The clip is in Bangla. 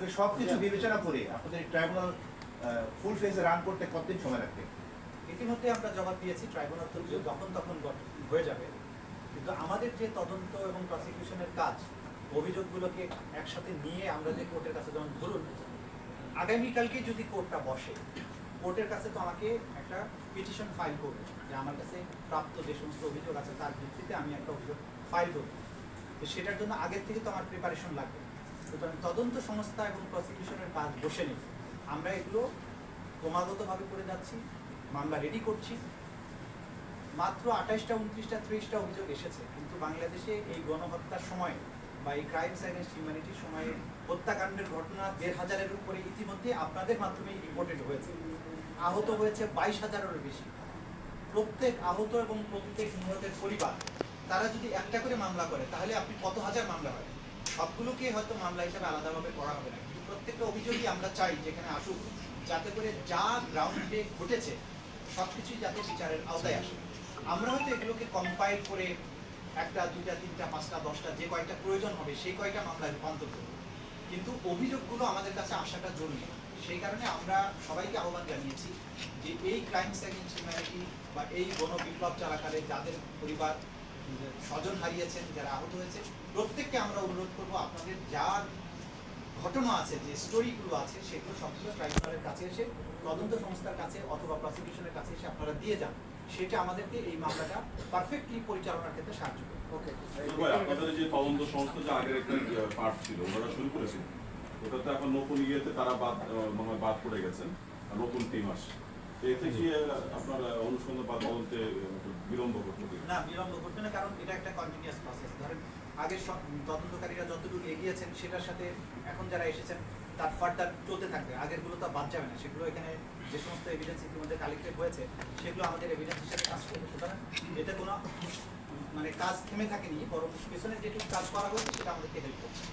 আসলে সবকিছু বিবেচনা করে আপনাদের ট্রাইব্যুনাল ফুল ফেজে রান করতে কতদিন সময় লাগবে? ইতিমধ্যে আমরা জবাব দিয়েছি ট্রাইব্যুনাল তো যখন তখন হয়ে যাবে। কিন্তু আমাদের যে তদন্ত এবং প্রসিকিউশনের কাজ, অভিযোগগুলোকে একসাথে নিয়ে আমরা যে কোর্টের কাছে যেমন ধরুন আগামীকালকে যদি কোর্টটা বসে কোর্টের কাছে তো আমাকে একটা পিটিশন ফাইল করবে যে আমার কাছে প্রাপ্ত যে সমস্ত অভিযোগ আছে, তার ভিত্তিতে আমি একটা অভিযোগ ফাইল করব। তো সেটার জন্য আগের থেকে তো আমার প্রিপারেশন লাগবে। সুতরাং তদন্ত সংস্থা এবং প্রসিকিউশনের কাজ বসে নেই। আমরা এগুলো ক্রমাগতভাবে করে যাচ্ছি, মামলা রেডি করছি। মাত্র আঠাশটা উনত্রিশটা, ত্রিশটা অভিযোগ এসেছে, কিন্তু বাংলাদেশে এই গণহত্যার সময় বা এই ক্রাইমস অ্যাগেন্স্ট হিউম্যানিটির সময়ে হত্যাকাণ্ডের ঘটনা দেড় হাজারের উপরে ইতিমধ্যে আপনাদের মাধ্যমেই রিপোর্টেড হয়েছে। আহত হয়েছে বাইশ হাজারেরও বেশি। প্রত্যেক আহত এবং প্রত্যেক নিহতের পরিবার, তারা যদি একটা করে মামলা করে, তাহলে আপনি কত হাজার মামলা হয় সবগুলোকে হয়তো মামলা হিসাবে আলাদাভাবে করা হবে না। কিন্তু প্রত্যেকটা অভিযোগই আমরা চাই যেখানে আসুক, যাতে করে যা গ্রাউন্ডে ঘটেছে সব কিছুই যাতে বিচারের আওতায় আসে। আমরা হয়তো এগুলোকে কম্পাইল করে একটা, দুইটা, তিনটা, পাঁচটা, দশটা, যে কয়েকটা প্রয়োজন হবে, সেই কয়টা মামলায় রূপান্তর করব। কিন্তু অভিযোগগুলো আমাদের কাছে আসাটা জরুরি। সেই কারণে আমরা সবাইকে আহ্বান জানিয়েছি যে এই ক্রাইমস অ্যাগেন্স্ট হিউম্যানিটি বা এই গণ বিপ্লব চলাকালে যাদের পরিবার স্বজন হারিয়েছেন যারা আহত হয়েছে প্রত্যেককে আমরা অনুরোধ করব আপনাদের যা ঘটনা আছে যে স্টোরিগুলো আছে সেগুলো সবগুলো ট্রাইব্যুনালের কাছে এসে তদন্ত সংস্থার কাছে অথবা প্রসিকিউশনের কাছে এসে আপনারা দিয়ে যান। সেটা আমাদেরকে এই মামলাটা পারফেক্টলি পরিচালনার ক্ষেত্রে সাহায্য করবে। ওকে। আপনাদের যে তদন্ত সংস্থা যে আগের একটা পার্ট ছিল ওনারা শুরু করেছিল ওটা তো এখন নতুন ইয়েতে তারা বাদ আহ, মনে বাদ পড়ে গেছেন নতুন টিম আসছে। এতে কি আপনার অনুসন্ধান বা তদন্তে আহ, একটু বিলম্ব ঘটবে কি? না বিলম্ব ঘটবে না কারণ এটা একটা কন্টিনিউয়াস প্রসেস ধরেন আগের তদন্তকারীরা যতটুকু এগিয়েছেন সেটার সাথে এখন যারা এসেছেন তার ফার্দার চলতে থাকবে। আগেরগুলো তো বাদ যাবে না। সেগুলো এখানে যে সমস্ত এভিডেন্স ইতিমধ্যে কালেক্টেড হয়েছে সেগুলো আমাদের এভিডেন্স হিসেবে কাজ করবে। সুতরাং এতে কোনো মানে কাজ থেমে থাকেনি বরং পেছনে যেটুকু কাজ করা হয়েছে সেটা আমাদেরকে হেল্প করছে